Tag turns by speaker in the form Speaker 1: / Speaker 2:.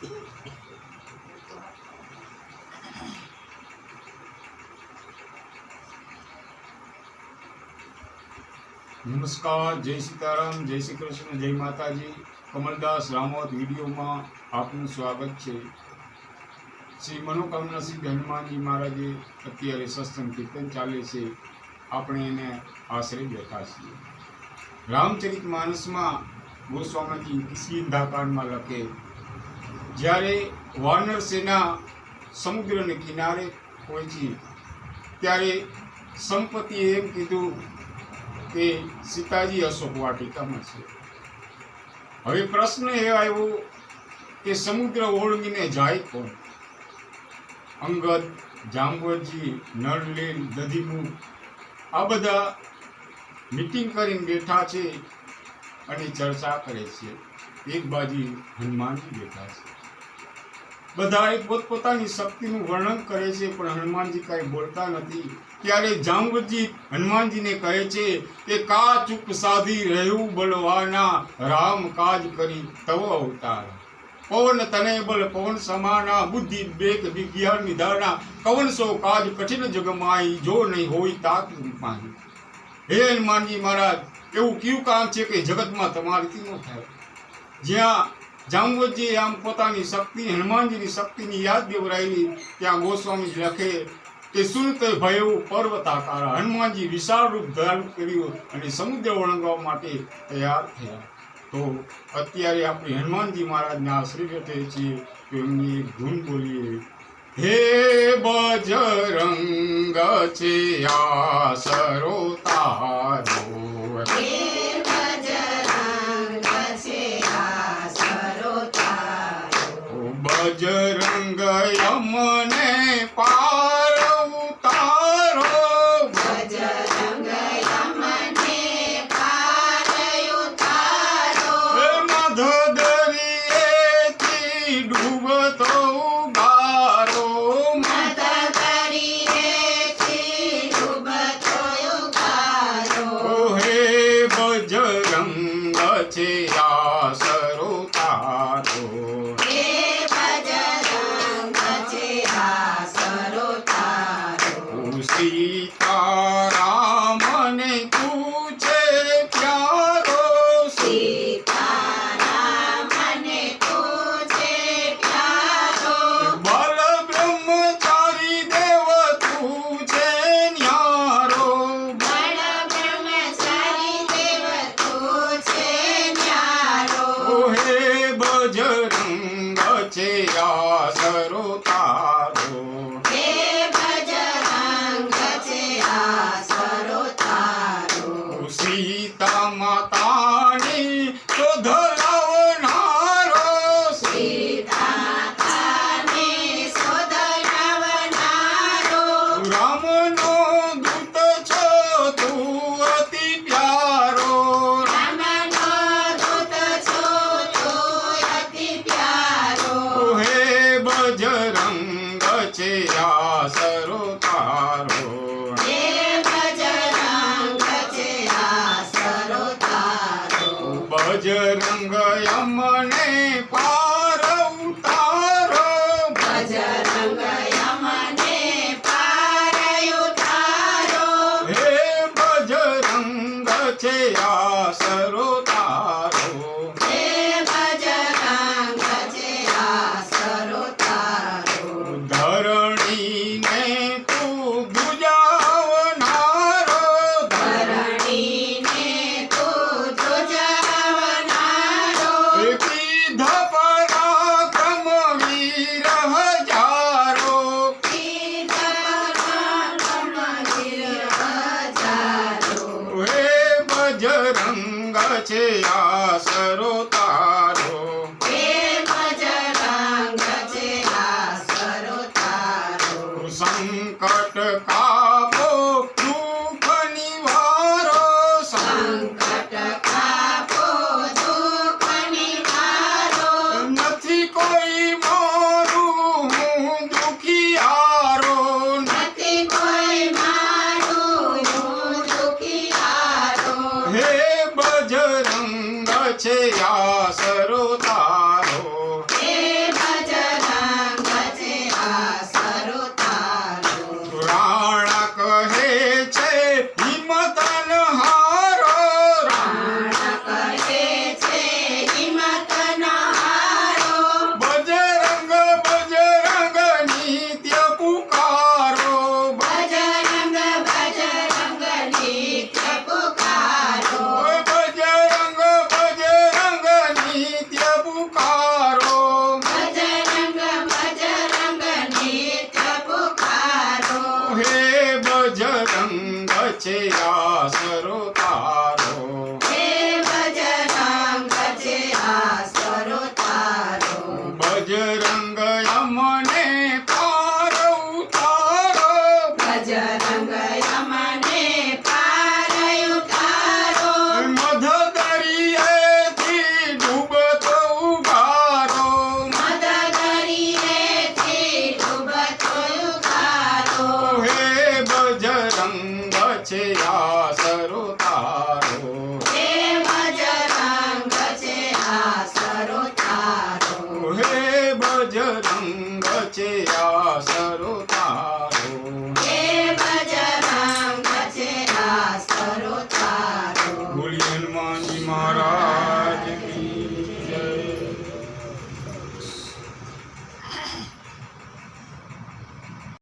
Speaker 1: નમસ્કાર, જય સીતારામ, જય શ્રી કૃષ્ણ, જય માતાજી. કમલદાસ રામોદ વિડીયોમાં આપનું સ્વાગત છે. શ્રી મનોકામના સિદ્ધ હનુમાનજી મહારાજે અત્યારે સત્સંગ કીર્તન ચાલે છે. આપણે એને આશરે બેઠા છીએ. રામચરિત માનસમાં ગોસ્વામીજી કિસ્કિંધાકાંડમાં લખે જ્યારે વાનર સેના સમુદ્રને કિનારે પહોંચી ત્યારે સંપતિએ એમ કીધું કે સીતાજી અશોક વાટિકામાં છે. હવે પ્રશ્ન એ આવ્યો કે સમુદ્ર ઓળંગીને જાય કોણ? અંગદ જાંબવજી નળલીલ દધીમુ, આ બધા મીટિંગ કરીને બેઠા છે અને ચર્ચા કરે છે. એક બાજુ હનુમાનજી બેઠા છે. બધા એ પોતપોતાની શક્તિનું વર્ણન કરે છે, પણ હનુમાનજી કાંઈ બોલતા નથી. ત્યારે જાંબુજી હનુમાનજીને કહે છે કે કા ચૂપ સાધી રહ્યું બલવાના રામ કાજ કરી તવ અવતાર. પવન તને બલ પવન સમાના, બુદ્ધિ બેક વિજ્ઞાન નિધાના, કવન સો કાજ કઠિન જગમાઈ, જો નહીં હોય તાક પાણી હે હનુમાનજી મહારાજ, એવું કયું કામ છે કે જગતમાં તમારીથી ન થાય? જ્યાં જાંબવતજીએ આમ પોતાની શક્તિ, હનુમાનજીની શક્તિની યાદ દેવરાયેલી ત્યાં ગોસ્વામી લખે કે સુનત ભયવું પર્વતાકાર હનુમાનજી વિશાળ રૂપ ધારણ કર્યું અને સમુદ્ર વળંગવા માટે તૈયાર થયા. તો અત્યારે આપણે હનુમાનજી મહારાજને આશ્રય બેઠે છીએ તો એમની ધૂન બોલીએ. હે બજરંગ છે આસરો તારો યમને પાર ઉતારો હે મધ દરિયેથી ડૂબતો. બજરંગ યમને પાર ઉતારો હે બજરંગ છે આ તારો બજરંગ છે આસરો તારો સંકટ કાપો છે આ તારો બજરંગ